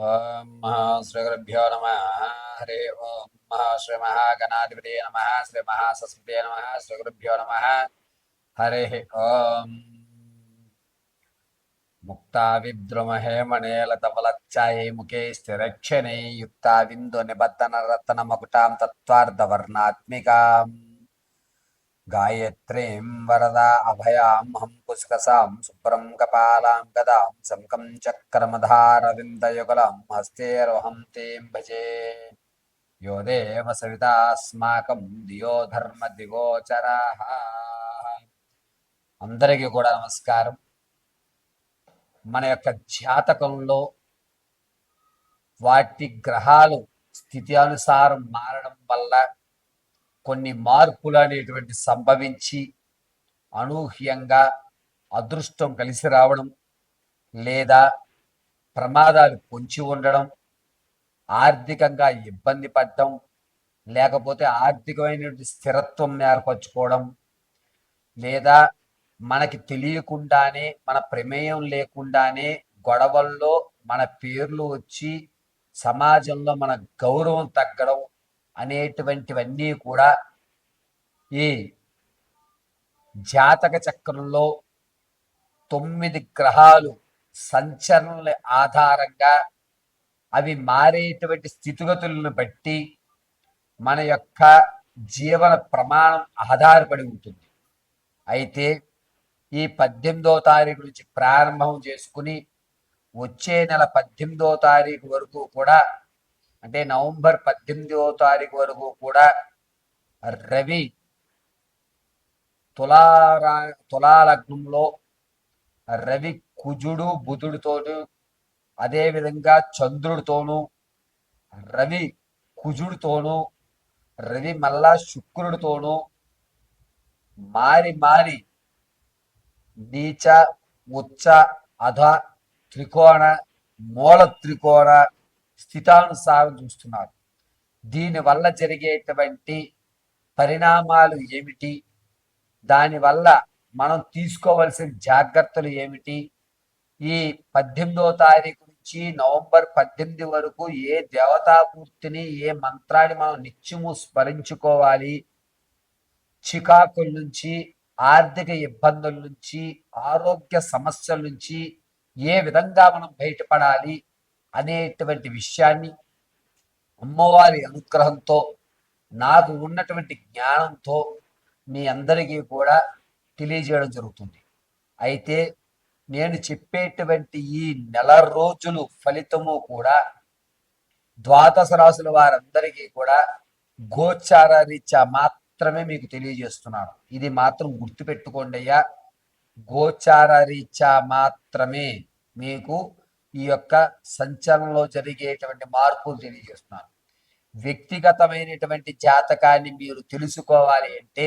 ఓం శ్రీగురుభ్యో నమ. హరి ఓం మహాశ్రీ మహాగణాధిపతి నమ. శ్రీ మహాసస్పతి నమ. శ్రీగురుభ్యో నమ. హరి ఓం. ముక్తావిద్రుమహేమణే విద్రుమహేమణేలతవలచ్చాయై ముఖే స్థిరక్షణే. యుక్తావిందు నిబద్ధన రత్న మకుటాం తత్వార్ధవర్ణాత్మికాం గాయత్రీం వరదా అభయాం హం పుష్కసాం శుభ్రం కపాలాం గదాం శంకం చక్రమధారవిందయుగలం హస్తేరోహం తీం భజే యో దేవ సవితాస్మాకం దియో ధర్మ దిగోచరా అందరికీ కూడా నమస్కారం. మన యొక్క జాతకంలో వాటి గ్రహాలు స్థితి అనుసారం మారడం వల్ల కొన్ని మార్పులు అనేటువంటి సంభవించి అనూహ్యంగా అదృష్టం కలిసి రావడం లేదా ప్రమాదాలు పొంచి ఉండడం ఆర్థికంగా ఇబ్బంది పడటం లేకపోతే ఆర్థికమైనటువంటి స్థిరత్వం ఏర్పరచుకోవడం లేదా మనకి తెలియకుండానే మన ప్రమేయం లేకుండానే గొడవల్లో మన పేర్లు వచ్చి సమాజంలో మన గౌరవం తగ్గడం అనేటువంటివన్నీ కూడా ఈ జాతక చక్రంలో తొమ్మిది గ్రహాలు సంచలనల ఆధారంగా అవి మారేటువంటి స్థితిగతులను బట్టి మన యొక్క జీవన ప్రమాణం ఆధారపడి ఉంటుంది. అయితే ఈ పద్దెనిమిదో తారీఖు నుంచి ప్రారంభం చేసుకుని వచ్చే నెల పద్దెనిమిదో తారీఖు వరకు కూడా అంటే నవంబర్ పద్దెనిమిదో తారీఖు వరకు కూడా రవి తులారా తులాలగ్నంలో రవి కుజుడు బుధుడితోను అదేవిధంగా చంద్రుడితోనూ రవి కుజుడితోనూ రవి మళ్ళా శుక్రుడితోనూ మారి మారి నీచ ఉచ్చ అధ త్రికోణ మూల త్రికోణ స్థితానుసారం చూస్తున్నారు. దీనివల్ల జరిగేటువంటి పరిణామాలు ఏమిటి? దానివల్ల మనం తీసుకోవలసిన జాగ్రత్తలు ఏమిటి? ఈ పద్దెనిమిదో తారీఖు నుంచి నవంబర్ పద్దెనిమిది వరకు ఏ దేవతామూర్తిని ఏ మంత్రాన్ని మనం నిత్యము స్మరించుకోవాలి? చికాకుల నుంచి ఆర్థిక ఇబ్బందుల నుంచి ఆరోగ్య సమస్యల నుంచి ఏ విధంగా మనం బయటపడాలి అనేటువంటి విషయాన్ని అమ్మవారి అనుగ్రహంతో నాకు ఉన్నటువంటి జ్ఞానంతో మీ అందరికీ కూడా తెలియజేయడం జరుగుతుంది. అయితే నేను చెప్పేటువంటి ఈ నెల రోజులు ఫలితము కూడా ద్వాదశ రాసుల వారందరికీ కూడా గోచార రీత్యా మాత్రమే మీకు తెలియజేస్తున్నాను. ఇది మాత్రం గుర్తుపెట్టుకోండి అయ్యా. గోచార రీత్యా మాత్రమే మీకు ఈ యొక్క సంచలనంలో జరిగేటువంటి మార్పులు తెలియజేస్తున్నాను. వ్యక్తిగతమైనటువంటి జాతకాన్ని మీరు తెలుసుకోవాలి అంటే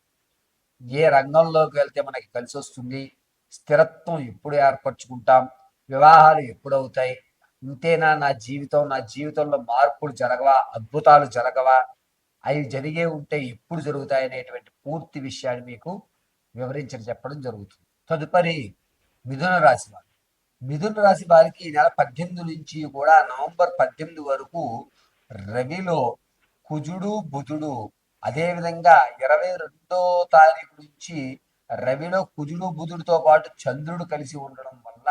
ఏ రంగంలోకి వెళ్తే మనకి కలిసి వస్తుంది? స్థిరత్వం ఎప్పుడు ఏర్పరచుకుంటాం? వివాహాలు ఎప్పుడవుతాయి ఇంతేనా నా జీవితం? నా జీవితంలో మార్పులు జరగవా? అద్భుతాలు జరగవా? అవి జరిగే ఉంటే ఎప్పుడు జరుగుతాయి అనేటువంటి పూర్తి విషయాన్ని మీకు వివరించడం చెప్పడం జరుగుతుంది. తదుపరి మిథున రాశి వారు. మిథున రాశి వారికి ఈ నెల పద్దెనిమిది నుంచి కూడా నవంబర్ పద్దెనిమిది వరకు రవిలో కుజుడు బుధుడు అదేవిధంగా ఇరవై రెండో తారీఖు నుంచి రవిలో కుజుడు బుధుడితో పాటు చంద్రుడు కలిసి ఉండడం వల్ల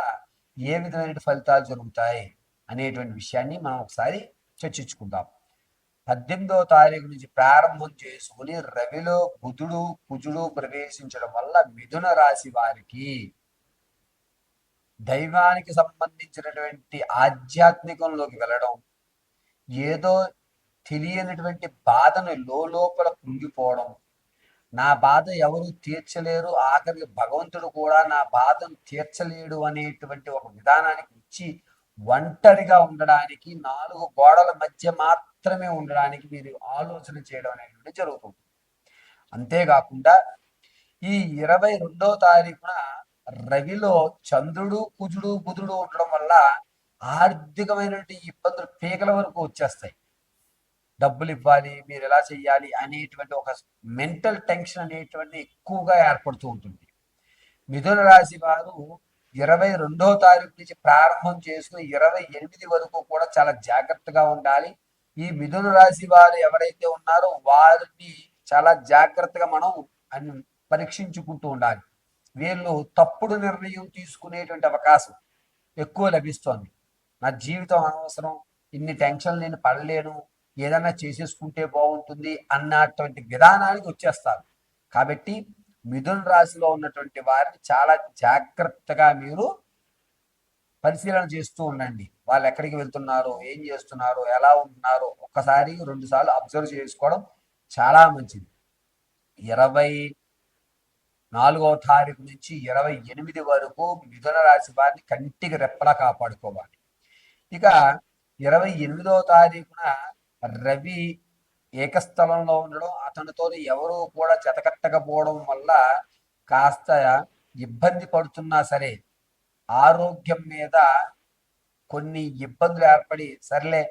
ఏ విధమైన ఫలితాలు జరుగుతాయి అనేటువంటి విషయాన్ని మనం ఒకసారి చర్చించుకుందాం. పద్దెనిమిదో తారీఖు నుంచి ప్రారంభం చేసుకుని రవిలో బుధుడు కుజుడు ప్రవేశించడం వల్ల మిథున రాశి వారికి దైవానికి సంబంధించినటువంటి ఆధ్యాత్మికంలోకి వెళ్ళడం ఏదో తెలియనటువంటి బాధను లోపల కుంగిపోవడం. నా బాధ ఎవరు తీర్చలేరు. ఆఖరికి భగవంతుడు కూడా నా బాధను తీర్చలేడు అనేటువంటి ఒక విధానానికి ఇచ్చి ఒంటరిగా ఉండడానికి నాలుగు గోడల మధ్య మాత్రమే ఉండడానికి మీరు ఆలోచన చేయడం అనేటువంటి జరుగుతుంది. అంతేకాకుండా ఈ ఇరవై రెండో తారీఖున రవిలో చంద్రుడు కుజుడు బుధుడు ఉండడం వల్ల ఆర్థికమైనటువంటి ఇబ్బందులు పీకల వరకు వచ్చేస్తాయి. డబ్బులు ఇవ్వాలి మీరు ఎలా చేయాలి అనేటువంటి ఒక మెంటల్ టెన్షన్ అనేటువంటి ఎక్కువగా ఏర్పడుతూ ఉంటుంది. మిథున రాశి వారు ఇరవై రెండవ తారీఖు నుంచి ప్రారంభం చేసుకుని ఇరవై ఎనిమిది వరకు కూడా చాలా జాగ్రత్తగా ఉండాలి. ఈ మిథున రాశి వారు ఎవరైతే ఉన్నారో వారిని చాలా జాగ్రత్తగా మనం పరీక్షించుకుంటూ ఉండాలి. వీళ్ళు తప్పుడు నిర్ణయం తీసుకునేటువంటి అవకాశం ఎక్కువ లభిస్తోంది. నా జీవితం అనవసరం ఇన్ని టెన్షన్ నేను పడలేను ఏదైనా చేసేసుకుంటే బాగుంటుంది అన్నటువంటి విధానానికి వచ్చేస్తారు. కాబట్టి మిథున రాశిలో ఉన్నటువంటి వారిని చాలా జాగ్రత్తగా మీరు పరిశీలన చేస్తూ ఉండండి. వాళ్ళు ఎక్కడికి వెళ్తున్నారు ఏం చేస్తున్నారు ఎలా ఉంటున్నారు ఒక్కసారి రెండుసార్లు అబ్జర్వ్ చేసుకోవడం చాలా మంచిది. ఇరవై నాలుగవ తారీఖు నుంచి ఇరవై ఎనిమిది వరకు మిథున రాశి వారిని కంటికి రెప్పలా కాపాడుకోవాలి. ఇక ఇరవై ఎనిమిదవ తారీఖున రవి ఏకస్థలంలో ఉండడం అతనితో ఎవరు కూడా చెతకట్టకపోవడం వల్ల కాస్త ఇబ్బంది పడుతున్నా సరే ఆరోగ్యం మీద కొన్ని ఇబ్బందులు ఏర్పడి సర్లే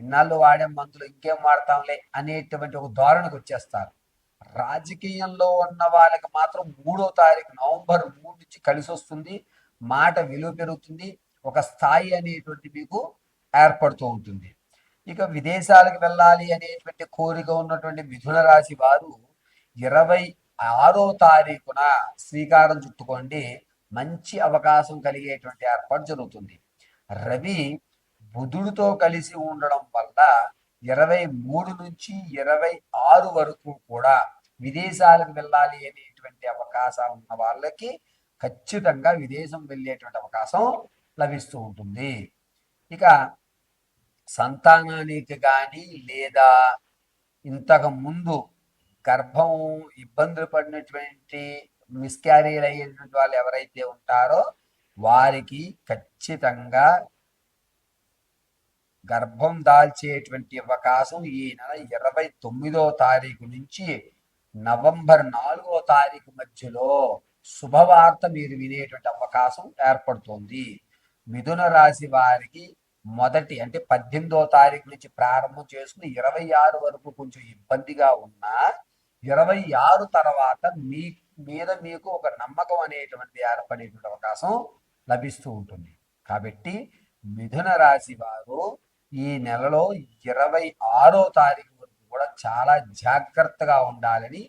ఇన్నాళ్ళు వాడే మందులు ఇంకేం వాడతాంలే అనేటువంటి ఒక ధోరణికి వచ్చేస్తారు. రాజకీయంలో ఉన్న వాళ్ళకి మాత్రం మూడో తారీఖు నవంబర్ మూడు నుంచి కలిసి వస్తుంది మాట విలువ పెరుగుతుంది ఒక స్థాయి అనేటువంటి మీకు ఏర్పడుతూ ఉంటుంది. ఇక విదేశాలకు వెళ్ళాలి అనేటువంటి కోరిక ఉన్నటువంటి మిథున రాశి వారు ఇరవై ఆరో తారీఖున శ్రీకారం చుట్టుకోండి. మంచి అవకాశం కలిగేటువంటి ఏర్పాటు జరుగుతుంది. రవి బుధుడితో కలిసి ఉండడం వల్ల ఇరవై మూడు నుంచి ఇరవై ఆరు వరకు కూడా విదేశాలకు వెళ్ళాలి అనేటువంటి అవకాశం ఉన్న వాళ్ళకి ఖచ్చితంగా విదేశం వెళ్ళేటువంటి అవకాశం లభిస్తూ ఉంటుంది. ఇక సంతానానికి కానీ లేదా ఇంతకు ముందు గర్భం ఇబ్బందులు పడినటువంటి మిస్క్యారీలు అయ్యేటువంటి వాళ్ళు ఎవరైతే ఉంటారో వారికి ఖచ్చితంగా గర్భం దాల్చేటువంటి అవకాశం ఈ నెల ఇరవై తొమ్మిదో తారీఖు నుంచి నవంబర్ నాలుగో తారీఖు మధ్యలో శుభవార్త మీరు వినేటువంటి అవకాశం ఏర్పడుతుంది. మిథున రాశి వారికి మొదటి అంటే పద్దెనిమిదో తారీఖు నుంచి ప్రారంభం చేసుకుని ఇరవై ఆరు వరకు కొంచెం ఇబ్బందిగా ఉన్నా ఇరవై ఆరు తర్వాత మీ మీద మీకు ఒక నమ్మకం అనేటువంటి ఏర్పడేటువంటి అవకాశం లభిస్తూ ఉంటుంది. కాబట్టి మిథున రాశి వారు ఈ నెలలో ఇరవై ఆరో తారీఖు వరకు కూడా చాలా జాగ్రత్తగా ఉండాలని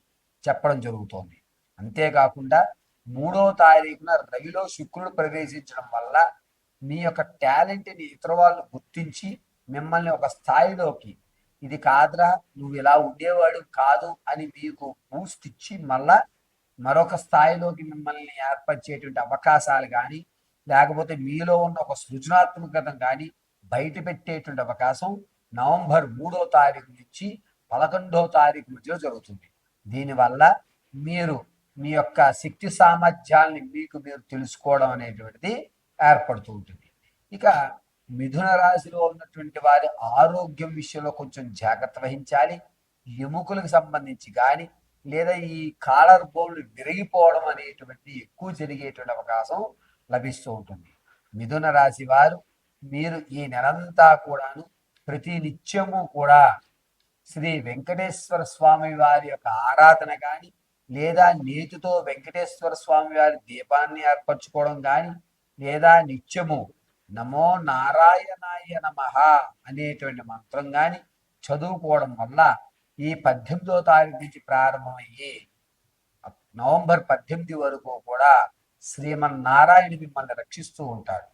చెప్పడం జరుగుతోంది. అంతేకాకుండా మూడో తారీఖున రవిలో శుక్రుడు ప్రవేశించడం వల్ల మీ యొక్క టాలెంట్ని ఇతర వాళ్ళు గుర్తించి మిమ్మల్ని ఒక స్థాయిలోకి ఇది కాదురా నువ్వు ఇలా ఉండేవాడు కాదు అని మీకు బూస్ట్ ఇచ్చి మళ్ళా మరొక స్థాయిలోకి మిమ్మల్ని ఏర్పరిచేటువంటి అవకాశాలు కానీ లేకపోతే మీలో ఉన్న ఒక సృజనాత్మకతను కానీ బయట పెట్టేటువంటి అవకాశం నవంబర్ మూడో తారీఖు నుంచి పదకొండో తారీఖు మధ్యలో జరుగుతుంది. దీనివల్ల మీరు మీ యొక్క శక్తి సామర్థ్యాల్ని మీకు మీరు తెలుసుకోవడం అనేటువంటిది ఏర్పడుతూ ఉంటుంది. ఇక మిథున రాశిలో ఉన్నటువంటి వారి ఆరోగ్యం విషయంలో కొంచెం జాగ్రత్త వహించాలి. ఎముకలకు సంబంధించి కానీ లేదా ఈ కాలర్ బోన్లు విరిగిపోవడం అనేటువంటి ఎక్కువ జరిగేటువంటి అవకాశం లభిస్తూ ఉంటుంది. మిథున రాశి వారు మీరు ఈ నెలంతా కూడాను ప్రతి నిత్యము కూడా శ్రీ వెంకటేశ్వర స్వామి వారి యొక్క ఆరాధన కానీ లేదా నేతితో వెంకటేశ్వర స్వామి వారి దీపాన్ని ఏర్పరచుకోవడం కానీ లేదా నిత్యము? నమో నారాయణాయ నమ అనేటువంటి మంత్రం కానీ చదువుకోవడం వల్ల ఈ పద్దెనిమిదో తారీఖు నుంచి ప్రారంభమయ్యి నవంబర్ పద్దెనిమిది వరకు కూడా శ్రీమన్నారాయణ మిమ్మల్ని రక్షిస్తూ ఉంటాడు.